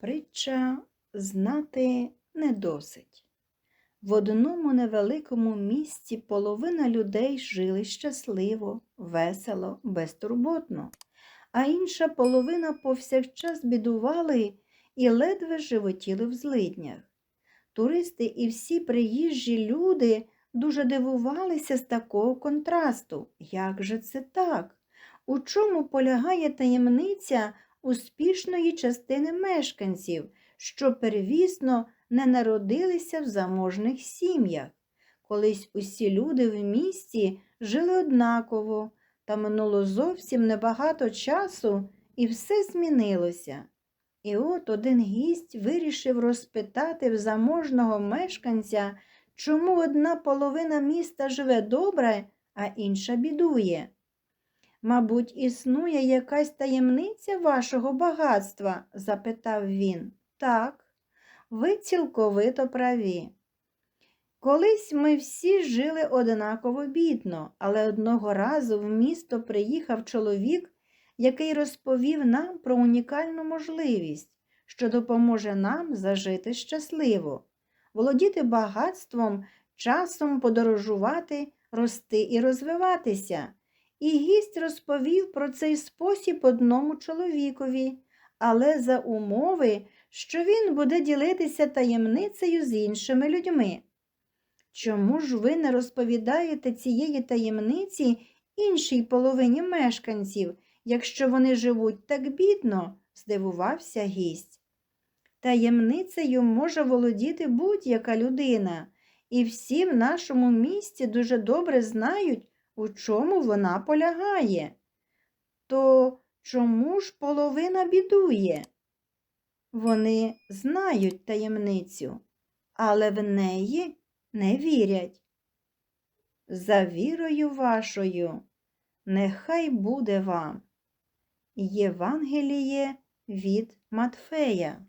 Притча знати не досить. В одному невеликому місті половина людей жили щасливо, весело, безтурботно, а інша половина повсякчас бідували і ледве животіли в злиднях. Туристи і всі приїжджі люди дуже дивувалися з такого контрасту. Як же це так? У чому полягає таємниця успішної частини мешканців, що первісно не народилися в заможних сім'ях? Колись усі люди в місті жили однаково, та минуло зовсім небагато часу, і все змінилося. І от один гість вирішив розпитати в заможного мешканця, чому одна половина міста живе добре, а інша бідує. Мабуть, існує якась таємниця вашого багатства? запитав він. Так, ви цілковито праві. Колись ми всі жили однаково бідно, але одного разу в місто приїхав чоловік, який розповів нам про унікальну можливість, що допоможе нам зажити щасливо, володіти багатством, часом подорожувати, рости і розвиватися. І гість розповів про цей спосіб одному чоловікові, але за умови, що він буде ділитися таємницею з іншими людьми. Чому ж ви не розповідаєте цієї таємниці іншій половині мешканців, якщо вони живуть так бідно? здивувався гість. Таємницею може володіти будь-яка людина, і всі в нашому місті дуже добре знають, у чому вона полягає. То чому ж половина бідує? Вони знають таємницю, але в неї не вірять. За вірою вашою, нехай буде вам. Євангеліє від Матфея.